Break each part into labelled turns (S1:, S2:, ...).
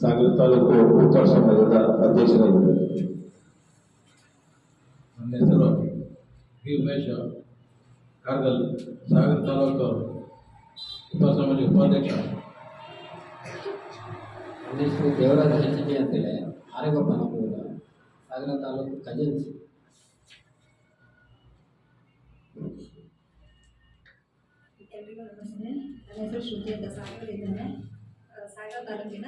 S1: ಸಾಗರ ತಾಲೂಕು ಉತ್ತರ ಸಂಘದ ಅಧ್ಯಕ್ಷರಾಗಿದ್ದಾರೆ.
S2: ನನ್ನ ಹೆಸರು ಬಿ ಉಮೇಶ್ ಕಾರ್ಗಲ್ ಸಾಗರ ತಾಲೂಕು ಉಪ ಸಮಾಜ ಉಪಾಧ್ಯಕ್ಷ.
S3: ನನ್ನ ಹೆಸರು ದೇವರಾಜ ಹೆಚ್ಡಿ ಅಂತೇಳಿ ಆರೇಗೊಪ್ಪ ಸಾಗರ ತಾಲೂಕು ಕಜನ್ಸಿ
S4: ಎಲ್ರಿಗೂ ನಮಸ್ತೆ ನನ್ನ ಹೆಸರು ಶ್ರುತಿ ಅಂತ ಸಾಗರ ಇದ್ದೇನೆ. ಸಾಗರ ತಾಲೂಕಿನ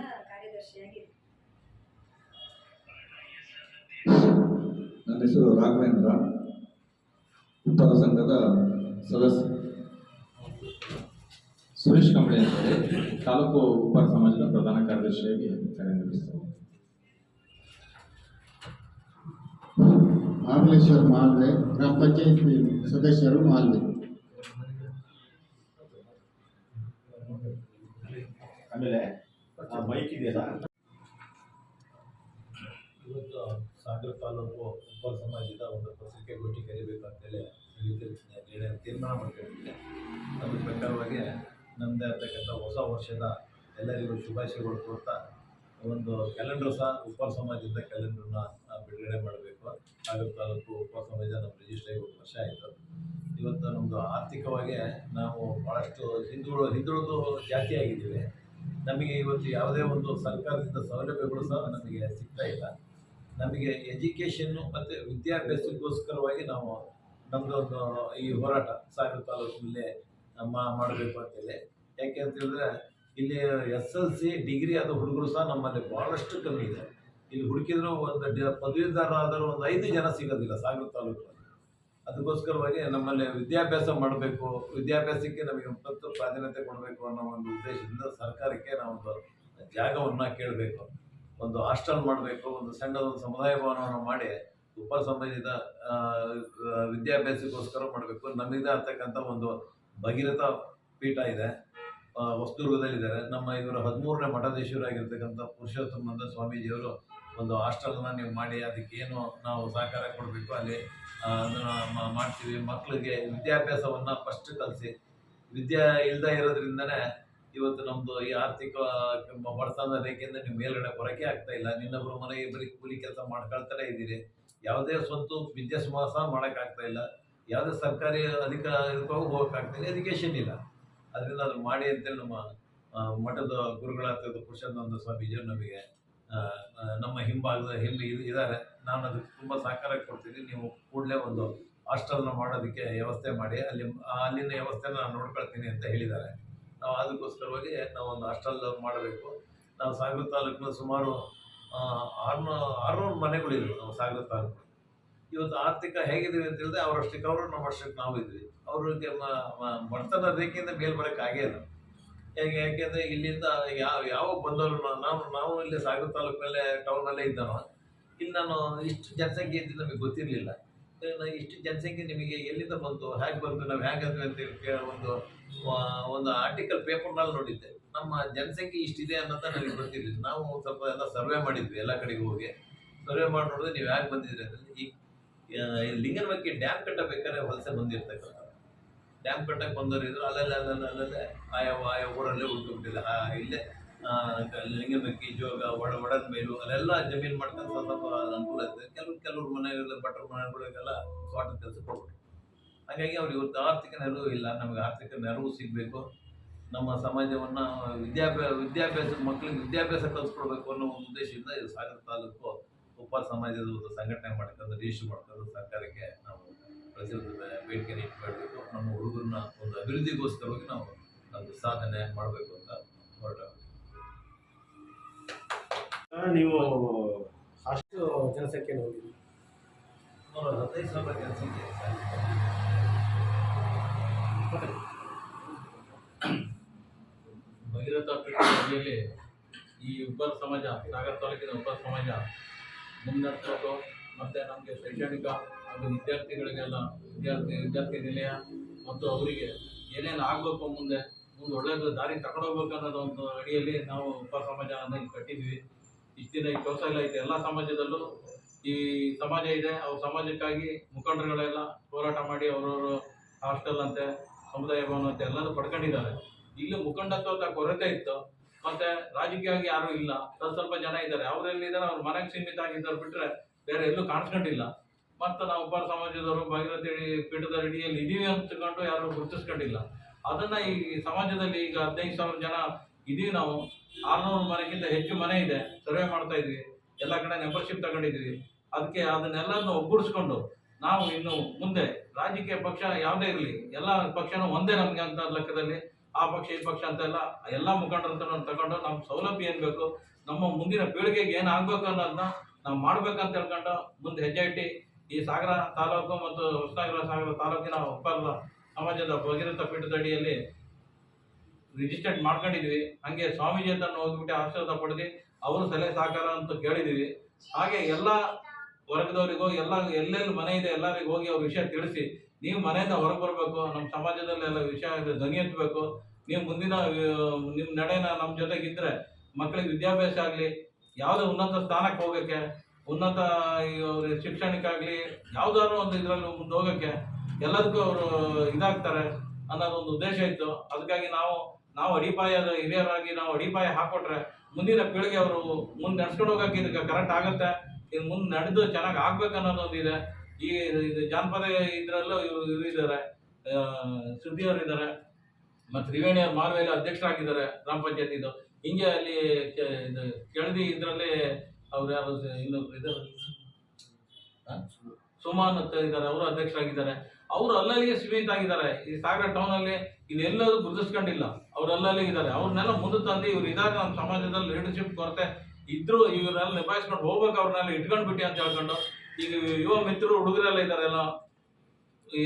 S1: ನನ್ನ ಹೆಸರು ರಾಘವೇಂದ್ರ ಉತ್ತರ ಸಂಘದ ಸದಸ್ಯ
S5: ಸುರೇಶ್ ಕಂಬಳಿ ಅಂತೇಳಿ ತಾಲೂಕು ಉಪ ಸಮಾಜದ ಪ್ರಧಾನ ಕಾರ್ಯದರ್ಶಿಯಾಗಿ ಕಾರ್ಯನಿರ್ವಹಿಸ್ತೇನೆ
S6: ಮಹಾಬಲೇಶ್ವರ ಮಾಲ್ವೆ ಗ್ರಾಮ ಪಂಚಾಯತ್ ಸದಸ್ಯರು ಮಾಲ್ವೆ
S7: ಆಮೇಲೆ ಮೈಕ್ ಇದೆಯಲ್ಲ?
S2: ಇವತ್ತು ಸಾಗರ ತಾಲೂಕು ಉಪ ಸಮಾಜದ ಒಂದು ಪತ್ರಿಕೆಗೋಷ್ಠಿ ಕರಿಬೇಕು ಅಂತೇಳಿ ಸಮಿತಿ ನಿರ್ಣಯ ತೀರ್ಮಾನ ಮಾಡ್ಕೊಂಡಿದ್ದೆ. ಅದ್ರ ಪ್ರಕಾರವಾಗಿ ನಮ್ಮದೇ ಆಗ್ತಕ್ಕಂಥ ಹೊಸ ವರ್ಷದ ಎಲ್ಲರಿಗೂ ಶುಭಾಶಯಗಳು ಕೊಡ್ತಾ ಒಂದು ಕ್ಯಾಲೆಂಡರ್ ಸಹ ಉಪ ಸಮಾಜದ ಕ್ಯಾಲೆಂಡರ್ನ ಬಿಡುಗಡೆ ಮಾಡಬೇಕು. ಸಾಗರ ತಾಲೂಕು ಉಪ ಸಮಾಜ ನಮ್ಮ ರಿಜಿಸ್ಟರ್ ವರ್ಷ ಆಯಿತು. ಇವತ್ತು ನಮ್ಮದು ಆರ್ಥಿಕವಾಗಿ ನಾವು ಭಾಳಷ್ಟು ಹಿಂದುಳು ಹಿಂದುಳಿದು ಜಾಸ್ತಿ ಆಗಿದ್ದೀವಿ. ನಮಗೆ ಇವತ್ತು ಯಾವುದೇ ಒಂದು ಸರ್ಕಾರದಿಂದ ಸೌಲಭ್ಯಗಳು ಸಹ ನಮಗೆ ಸಿಗ್ತಾ ಇಲ್ಲ. ನಮಗೆ ಎಜುಕೇಷನ್ನು ಮತ್ತು ವಿದ್ಯಾಭ್ಯಾಸಕ್ಕೋಸ್ಕರವಾಗಿ ನಾವು ನಮ್ಮದೊಂದು ಈ ಹೋರಾಟ ಸಾಗರ ತಾಲೂಕಿನಲ್ಲೇ ನಮ್ಮ ಮಾಡಬೇಕು ಅಂತೇಳಿ. ಯಾಕೆ ಅಂತ ಹೇಳಿದ್ರೆ ಇಲ್ಲಿ ಎಸ್ ಎಲ್ ಸಿ ಡಿಗ್ರಿ ಆದ ಹುಡುಗರು ಸಹ ನಮ್ಮಲ್ಲಿ ಭಾಳಷ್ಟು ಕಮ್ಮಿ ಇದೆ. ಇಲ್ಲಿ ಹುಡುಕಿದ್ರು ಒಂದು ಪದವೀಧರ ಆದರೂ ಒಂದು ಐದು ಜನ ಸಿಗೋದಿಲ್ಲ ಸಾಗರ ತಾಲೂಕಿನಲ್ಲಿ ಅದಕ್ಕೋಸ್ಕರವಾಗಿ ನಮ್ಮಲ್ಲಿ ವಿದ್ಯಾಭ್ಯಾಸ ಮಾಡಬೇಕು ವಿದ್ಯಾಭ್ಯಾಸಕ್ಕೆ ನಮಗೆ ಮತ್ತು ಪ್ರಾಧಾನ್ಯತೆ ಕೊಡಬೇಕು ಅನ್ನೋ ಒಂದು ಉದ್ದೇಶದಿಂದ ಸರ್ಕಾರಕ್ಕೆ ನಾವೊಂದು ಜಾಗವನ್ನು ಕೇಳಬೇಕು. ಒಂದು ಹಾಸ್ಟೆಲ್ ಮಾಡಬೇಕು ಒಂದು ಸಣ್ಣ ಒಂದು ಸಮುದಾಯ ಭವನವನ್ನು ಮಾಡಿ ಉಪ ಆ, ವಿದ್ಯಾಭ್ಯಾಸಕ್ಕೋಸ್ಕರ ಮಾಡಬೇಕು. ನಮ್ಮಿಂದ ಆಗ್ತಕ್ಕಂಥ ಒಂದು ಭಗೀರಥ ಪೀಠ ಇದೆ. ವಸ್ತುರ್ಗದಲ್ಲಿದ್ದಾರೆ ನಮ್ಮ ಇವರು ಹದಿಮೂರನೇ ಮಠಾಧೀಶರಾಗಿರ್ತಕ್ಕಂಥ ಪುರುಷೋತ್ತಮಾನಂದ ಸ್ವಾಮೀಜಿಯವರು ಒಂದು ಹಾಸ್ಟೆಲ್ನ ನೀವು ಮಾಡಿ ಅದಕ್ಕೆ ಏನು ನಾವು ಸಹಕಾರ ಕೊಡಬೇಕು ಅಲ್ಲಿ ಮಾಡ್ತೀವಿ. ಮಕ್ಕಳಿಗೆ ವಿದ್ಯಾಭ್ಯಾಸವನ್ನು ಫಸ್ಟ್ ಕಲಿಸಿ. ವಿದ್ಯೆ ಇಲ್ಲದೆ ಇರೋದ್ರಿಂದನೇ ಇವತ್ತು ನಮ್ಮದು ಈ ಆರ್ಥಿಕ ಬಡತನ ರೇಖೆಯಿಂದ ನೀವು ಮೇಲ್ಗಡೆ ಬರೋಕ್ಕೆ ಆಗ್ತಾ ಇಲ್ಲ. ನಿನ್ನೊಬ್ಬರು ಮನೆಗೆ ಬರೀ ಕೂಲಿ ಕೆಲಸ ಮಾಡ್ಕೊಳ್ತಾನೆ ಇದ್ದೀರಿ. ಯಾವುದೇ ಸ್ವಂತ ಬಿಸ್ನೆಸ್ ಸಹ ಮಾಡೋಕ್ಕಾಗ್ತಾ ಇಲ್ಲ. ಯಾವುದೇ ಸರ್ಕಾರಿ ಅಧಿಕಾರಕ್ಕೂ ಹೋಗೋಕ್ಕಾಗ್ತಾ ಇಲ್ಲ ಎಜುಕೇಷನ್ ಇಲ್ಲ. ಅದರಿಂದ ಅದು ಮಾಡಿ ಅಂತೇಳಿ ನಮ್ಮ ಮಠದ ಗುರುಗಳಾಗ್ತದ ಪುರುಷಾನಂದ ಸ್ವಾಮೀಜಿಯವರು ನಮಗೆ ನಮ್ಮ ಹಿಂಭಾಗದ ಹಿಂದೆ ಇದು ಇದ್ದಾರೆ ನಾನು ಅದಕ್ಕೆ ತುಂಬ ಸಹಕಾರ ಕೊಡ್ತೀನಿ. ನೀವು ಕೂಡಲೇ ಒಂದು ಹಾಸ್ಟೆಲ್ನ ಮಾಡೋದಕ್ಕೆ ವ್ಯವಸ್ಥೆ ಮಾಡಿ. ಅಲ್ಲಿ ಅಲ್ಲಿನ ವ್ಯವಸ್ಥೆನ ನಾನು ನೋಡ್ಕೊಳ್ತೀನಿ ಅಂತ ಹೇಳಿದ್ದಾರೆ. ನಾವು ಅದಕ್ಕೋಸ್ಕರವಾಗಿ ನಾವು ಒಂದು ಹಾಸ್ಟೆಲ್ ಮಾಡಬೇಕು. ನಾವು ಸಾಗರ ತಾಲೂಕಿನ ಸುಮಾರು ಆರುನೂ, ಆರುನೂರು ಮನೆಗಳಿದ್ವು ನಾವು ಸಾಗರ ತಾಲೂಕು. ಇವತ್ತು ಆರ್ಥಿಕ ಹೇಗಿದ್ದೀವಿ ಅಂತ ಹೇಳಿದ್ರೆ ಅವರಷ್ಟಕ್ಕೆ ಅವರು ನಮ್ಮಷ್ಟಕ್ಕೆ ನಾವು ಇದ್ವಿ ಅವ್ರಿಗೆ ಬಡತನ ರೇಖೆಯಿಂದ ಆಗೇ ಇಲ್ಲ. ಹೇಗೆ ಯಾಕೆಂದರೆ ಇಲ್ಲಿಂದ ಯಾವ ಯಾವ ಬಂದವರು ನಾವು ನಾವು ಇಲ್ಲಿ ಸಾಗರ ತಾಲೂಕಿನಲ್ಲೇ ಟೌನಲ್ಲೇ ಇದ್ದಾನೋ ಇಲ್ಲಿ ನಾನು ಇಷ್ಟು ಜನಸಂಖ್ಯೆ ಇದ್ದು ನಮಗೆ ಗೊತ್ತಿರಲಿಲ್ಲ. ಇಷ್ಟು ಜನಸಂಖ್ಯೆ ನಿಮಗೆ ಎಲ್ಲಿಂದ ಬಂತು? ಹೇಗೆ ಬಂತು? ನಾವು ಹೇಗೆ ಅಂದ್ವಿ ಅಂತ ಹೇಳಿ ಒಂದು ಒಂದು ಆರ್ಟಿಕಲ್ ಪೇಪರ್ನಲ್ಲಿ ನೋಡಿದ್ದೆ. ನಮ್ಮ ಜನಸಂಖ್ಯೆ ಇಷ್ಟಿದೆ ಅನ್ನೋದು ನನಗೆ ಗೊತ್ತಿರಲಿಲ್ಲ. ನಾವು ಸ್ವಲ್ಪ ಎಲ್ಲ ಸರ್ವೆ ಮಾಡಿದ್ವಿ ಎಲ್ಲ ಕಡೆಗೆ ಹೋಗಿ. ಸರ್ವೆ ಮಾಡಿ ನೋಡಿದ್ರೆ ನೀವು ಯಾಕೆ ಬಂದಿದ್ದೀರಿ ಅಂದರೆ ಈ ಲಿಂಗನಮಕ್ಕಿ ಡ್ಯಾಮ್ ಕಟ್ಟಬೇಕಾದ್ರೆ ವಲಸೆ ಬಂದಿರ್ತಕ್ಕಂಥ ಡ್ಯಾಮ್ ಕಟ್ಟಕ್ಕೆ ಬಂದವರು ಇದ್ರು. ಅಲ್ಲಲ್ಲೇ ಅಲ್ಲಲ್ಲೇ ಅಲ್ಲಲ್ಲೇ ಆಯಾ ಆಯಾ ಊರಲ್ಲೇ ಉಳ್ಕೊಂಡ್ಬಿಟ್ಟಿಲ್ಲ ಆ, ಇಲ್ಲೇ ಆ, ಲಿಂಗನಮಕ್ಕಿ ಜೋಗ ಒಡ ಒಡದ ಮೇಲು ಅಲ್ಲೆಲ್ಲ ಜಮೀನು ಮಾಡ್ಕೊಂಡು ಸ್ವಲ್ಪ ಅನುಕೂಲ ಇದೆ ಕೆಲವು ಕೆಲವ್ರ ಮನೆಗಳ ಭಟ್ರ ಮನೆಗಳಿಗೆಲ್ಲ ತೋಟದ ಕೆಲಸ ಕೊಡ್ಬಿಟ್ಟು ಹಾಗಾಗಿ ಅವ್ರು ಇವತ್ತು ಆರ್ಥಿಕ ನೆರವು ಇಲ್ಲ. ನಮಗೆ ಆರ್ಥಿಕ ನೆರವು ಸಿಗಬೇಕು. ನಮ್ಮ ಸಮಾಜವನ್ನು ವಿದ್ಯಾಭ್ಯಾಸ ವಿದ್ಯಾಭ್ಯಾಸ ಮಕ್ಕಳಿಗೆ ವಿದ್ಯಾಭ್ಯಾಸ ಕಲಿಸ್ಕೊಡ್ಬೇಕು ಅನ್ನೋ ಒಂದು ಉದ್ದೇಶದಿಂದ ಇದು ಸಾಗರ ತಾಲೂಕು ಉಪ ಸಮಾಜದ ಒಂದು ಸಂಘಟನೆ ಮಾಡ್ಕೊಂಡು ರಿಜಿಸ್ಟರ್ ಮಾಡ್ಕೊಂಡು ಸರ್ಕಾರಕ್ಕೆ ನಾವು ಪ್ರತಿಯೊಂದು ಬೇಡಿಕೆನ ಇಟ್ಕೊಳ್ಬೇಕು ನಮ್ಮ ಹುಡುಗರನ್ನ ಒಂದು ಅಭಿವೃದ್ಧಿಗೋಸ್ಕರವಾಗಿ ನಾವು ಅದು ಸಾಧನೆ ಮಾಡಬೇಕು ಅಂತ ಹೊರಟ
S7: ನೀವು
S8: ಅಷ್ಟು ಜನಸಂಖ್ಯೆ ನೋಡಿದ್ರಿ
S2: ನೂರ ಹದಿನೈದು ಸಾವಿರ ಜನಸಂಖ್ಯೆ
S5: ಭಗೀರಥ ಪೀಠ ಈ ಉಪ ಸಮಾಜ ಸಾಗರ ತಾಲೂಕಿನ ಉಪ ಸಮಾಜ ಮುನ್ನಡೆಸೋದು ಮತ್ತು ನಮಗೆ ಶೈಕ್ಷಣಿಕ ಹಾಗೂ ವಿದ್ಯಾರ್ಥಿಗಳಿಗೆಲ್ಲ, ವಿದ್ಯಾರ್ಥಿ ವಿದ್ಯಾರ್ಥಿ ನಿಲಯ ಮತ್ತು ಅವರಿಗೆ ಏನೇನು ಆಗಬೇಕು ಮುಂದೆ ಮುಂದೆ ಒಳ್ಳೆಯದು ದಾರಿ ತಗೊಂಡೋಗ್ಬೇಕು ಅನ್ನೋದು ಒಂದು ಅಡಿಯಲ್ಲಿ ನಾವು ಉಪ ಸಮಾಜವನ್ನು ಇಲ್ಲಿ ಕಟ್ಟಿದ್ವಿ ಇಷ್ಟು ದಿನ ಈ ಕೆಲಸ ಎಲ್ಲ ಐತೆ ಎಲ್ಲ ಸಮಾಜದಲ್ಲೂ ಈ ಸಮಾಜ ಇದೆ. ಅವ್ರ ಸಮಾಜಕ್ಕಾಗಿ ಮುಖಂಡರುಗಳೆಲ್ಲ ಹೋರಾಟ ಮಾಡಿ ಅವರವರು ಹಾಸ್ಟೆಲ್ ಅಂತೆ, ಸಮುದಾಯ ಭವನ ಅಂತೆ ಎಲ್ಲರೂ ಪಡ್ಕೊಂಡಿದ್ದಾರೆ. ಇಲ್ಲಿ ಮುಖಂಡತ್ವದ ಕೊರತೆ ಇತ್ತು. ಮತ್ತೆ ರಾಜಕೀಯವಾಗಿ ಯಾರು ಇಲ್ಲ. ಸ್ವಲ್ಪ ಜನ ಇದ್ದಾರೆ. ಅವರೆಲ್ಲಿದ್ದಾರೆ ಅವ್ರ ಮನೆಗೆ ಸೀಮಿತ ಆಗಿದ್ದಾರೆ ಬಿಟ್ರೆ ಬೇರೆ ಎಲ್ಲೂ ಕಾಣಿಸ್ಕೊಂಡಿಲ್ಲ. ಮತ್ತು ನಾವು ಉಪ್ಪಾರ ಸಮಾಜದವರು ಭಾಗೀರಥಿ ಪೀಠದ ಅಡಿಯಲ್ಲಿ ಇದೀವಿ ಅಂತಕೊಂಡು ಯಾರು ಗುರುತಿಸ್ಕೊಂಡಿಲ್ಲ. ಅದನ್ನ ಈ ಸಮಾಜದಲ್ಲಿ ಈಗ ಹದಿನೈದು ಸಾವಿರ ಜನ ಇದೀವಿ ನಾವು. ಆರ್ನೂರು ಮನೆಗಿಂತ ಹೆಚ್ಚು ಮನೆ ಇದೆ. ಸರ್ವೆ ಮಾಡ್ತಾ ಇದ್ವಿ. ಎಲ್ಲ ಕಡೆ ಮೆಂಬರ್ಶಿಪ್ ತಗೊಂಡಿದ್ವಿ. ಅದಕ್ಕೆ ಅದನ್ನೆಲ್ಲನೂ ಒಗ್ಗೂಡಿಸ್ಕೊಂಡು ನಾವು ಇನ್ನು ಮುಂದೆ ರಾಜಕೀಯ ಪಕ್ಷ ಯಾವುದೇ ಇರಲಿ, ಎಲ್ಲ ಪಕ್ಷನೂ ಒಂದೇ ನಮಗೆ ಅಂತ ಲೆಕ್ಕದಲ್ಲಿ, ಆ ಪಕ್ಷ, ಈ ಪಕ್ಷ ಅಂತ ಎಲ್ಲ ಎಲ್ಲ ಮುಖಂಡರ ತಗೊಂಡು ನಮ್ಮ ಸೌಲಭ್ಯ ಏನ್ ಬೇಕು, ನಮ್ಮ ಮುಂದಿನ ಪೀಳಿಗೆಗೆ ಏನಾಗಬೇಕು ಅನ್ನೋದನ್ನ ನಾವು ಮಾಡ್ಬೇಕಂತ ಹೇಳ್ಕೊಂಡು ಮುಂದೆ ಹೆಜ್ಜೆ ಇಟ್ಟು ಈ ಸಾಗರ ತಾಲೂಕು ಮತ್ತು ಹೊಸನಗರ ಸಾಗರ ತಾಲೂಕಿನ ಒಪ್ಪರದ ಸಮಾಜದ ಭಗೀರಥ ಪೀಠದಡಿಯಲ್ಲಿ ರಿಜಿಸ್ಟರ್ಡ್ ಮಾಡ್ಕೊಂಡಿದ್ವಿ. ಹಂಗೆ ಸ್ವಾಮೀಜಿ ಅಂತ ಹೋಗ್ಬಿಟ್ಟು ಆಶೀರ್ವಾದ ಪಡೆದು ಅವರು ಸಲಹೆ ಸಹಕಾರ ಅಂತ ಕೇಳಿದ್ದೀವಿ. ಹಾಗೆ ಎಲ್ಲ ವರ್ಗದವರಿಗೂ, ಎಲ್ಲ ಎಲ್ಲೆಲ್ಲಿ ಮನೆ ಇದೆ ಎಲ್ಲರಿಗೂ ಹೋಗಿ ಅವ್ರ ವಿಷಯ ತಿಳಿಸಿ. ನೀವು ಮನೆಯಿಂದ ಹೊರಗೆ ಬರಬೇಕು, ನಮ್ಮ ಸಮಾಜದಲ್ಲಿ ಎಲ್ಲ ವಿಷಯ ಧ್ವನಿ ಎತ್ತಬೇಕು. ನೀವು ಮುಂದಿನ, ನಿಮ್ಮ ನಡೆನ ನಮ್ಮ ಜೊತೆಗಿದ್ರೆ ಮಕ್ಕಳಿಗೆ ವಿದ್ಯಾಭ್ಯಾಸ ಆಗಲಿ, ಯಾವುದೇ ಉನ್ನತ ಸ್ಥಾನಕ್ಕೆ ಹೋಗೋಕ್ಕೆ ಉನ್ನತ ಅವ್ರ ಶಿಕ್ಷಣಕ್ಕಾಗಲಿ ಯಾವ್ದಾದ್ರು ಒಂದು ಇದರಲ್ಲಿ ಮುಂದೆ ಹೋಗೋಕ್ಕೆ ಎಲ್ಲದಕ್ಕೂ ಅವರು ಇದಾಗ್ತಾರೆ ಅನ್ನೋದು ಒಂದು ಉದ್ದೇಶ ಇತ್ತು. ಅದಕ್ಕಾಗಿ ನಾವು ನಾವು ಅಡಿಪಾಯದ ಹಿರಿಯರಾಗಿ ನಾವು ಅಡಿಪಾಯ ಹಾಕೊಟ್ರೆ ಮುಂದಿನ ಪೀಳಿಗೆ ಅವರು ಮುಂದೆ ನಡ್ಸ್ಕೊಂಡು ಹೋಗಕ್ಕೆ ಇದಕ್ಕೆ ಕರೆಕ್ಟ್ ಆಗುತ್ತೆ. ಇನ್ನು ಮುಂದೆ ನಡೆದು ಚೆನ್ನಾಗಿ ಆಗ್ಬೇಕು ಅನ್ನೋದೊಂದು ಇದೆ. ಈ ಇದು ಜಾನಪದ ಇದರಲ್ಲೂ ಇವರು ಇವರು ಇದ್ದಾರೆ. ಸುದ್ದಿಯವರು ಇದ್ದಾರೆ. ಮತ್ತು ತ್ರಿವೇಣಿ ಅವ್ರು ಮಾರ್ವೇಲಿ ಅಧ್ಯಕ್ಷರಾಗಿದ್ದಾರೆ ಗ್ರಾಮ ಪಂಚಾಯತ್ ಇದು ಹಿಂಗೆ ಅಲ್ಲಿ ಇದು ಕೆಳದಿ ಇದರಲ್ಲಿ ಅವ್ರು ಯಾರು ಇನ್ನೊಬ್ರು ಇದ್ದಾರೆ? ಸುಮಾನ್ ಅಂತ ಇದ್ದಾರೆ ಅವರು ಅಧ್ಯಕ್ಷರಾಗಿದ್ದಾರೆ. ಅವರು ಅಲ್ಲಲ್ಲಿಗೆ ಸೀಮಿತ ಆಗಿದ್ದಾರೆ. ಈ ಸಾಗರ ಟೌನ್ ಅಲ್ಲಿ ಇನ್ನೆಲ್ಲರೂ ಗುರುತಿಸ್ಕೊಂಡಿಲ್ಲ. ಅವ್ರು ಅಲ್ಲಲ್ಲಿ ಇದ್ದಾರೆ. ಅವ್ರನ್ನೆಲ್ಲ ಮುಂದೆ ತಂದು ಇವ್ರು ಇದಾಗ ನಮ್ಮ ಸಮಾಜದಲ್ಲಿ ಲೀಡರ್ಶಿಪ್ ಕೊರತೆ ಇದ್ರು ಇವರೆಲ್ಲ ನಿಭಾಯಿಸ್ಕೊಂಡು ಹೋಗ್ಬೇಕು, ಅವ್ರನ್ನೆಲ್ಲ ಇಟ್ಕೊಂಡ್ಬಿಟ್ಟು ಅಂತ ಹೇಳ್ಕೊಂಡು. ಈಗ ಯುವ ಮಿತ್ರರು, ಹುಡುಗರೆಲ್ಲ ಇದ್ದಾರೆ ಎಲ್ಲ.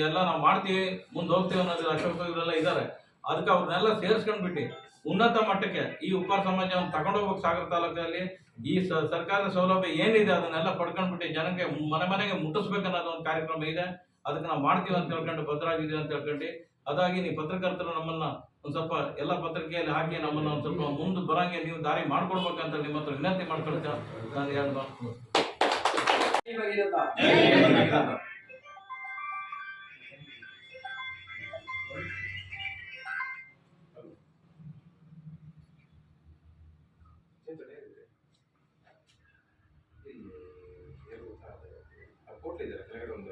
S5: ಎಲ್ಲ ನಾವು ಮಾಡ್ತೀವಿ, ಮುಂದೆ ಹೋಗ್ತೀವಿ ಅನ್ನೋದು ಅಶೋಕ ಇವರೆಲ್ಲ ಇದ್ದಾರೆ ಅದಕ್ಕೆ ಅವ್ರನ್ನೆಲ್ಲ ಸೇರಿಸ್ಕೊಂಡ್ಬಿಟ್ಟು. ಉನ್ನತ ಮಟ್ಟಕ್ಕೆ ಈ ಉಪ್ಪಾರ ಸಮಾಜವನ್ನು ತಗೊಂಡೋಗ್ಬೇಕು ಸಾಗರ ತಾಲೂಕಲ್ಲಿ ಈ ಸರ್ಕಾರದ ಸೌಲಭ್ಯ ಏನಿದೆ ಅದನ್ನೆಲ್ಲ ಪಡ್ಕೊಂಡ್ಬಿಟ್ಟು ಜನಕ್ಕೆ ಮನೆ ಮನೆಗೆ ಮುಟ್ಟಿಸ್ಬೇಕು ಅನ್ನೋದು ಒಂದು ಕಾರ್ಯಕ್ರಮ ಇದೆ. ಅದಕ್ಕೆ ನಾವು ಮಾಡ್ತೀವಿ ಅಂತ ಹೇಳ್ಕೊಂಡು ಭದ್ರಾಗಿದ್ದೀವಿ ಅಂತ ಹೇಳ್ಕೊಂಡು ಅದಾಗಿ ನೀವು ಪತ್ರಕರ್ತರು ನಮ್ಮನ್ನ ಒಂದು ಸ್ವಲ್ಪ ಎಲ್ಲ ಪತ್ರಿಕೆಯಲ್ಲಿ ಹಾಕಿ ನಮ್ಮನ್ನ ಒಂದು ಸ್ವಲ್ಪ ಮುಂದೆ ಬರಂಗೆ ನೀವು ದಾರಿ ಮಾಡ್ಕೊಡ್ಬೇಕಂತ ನಿಮ್ಮ ಹತ್ರ ವಿನಂತಿ ಮಾಡ್ಕೊಳ್ತಾ ನಾನು ಎರಡು ಮಾತು
S9: ಕೋಟ್ಲಿದ್ದಾರೆ ಕೆಳಗಡೆ ಒಂದು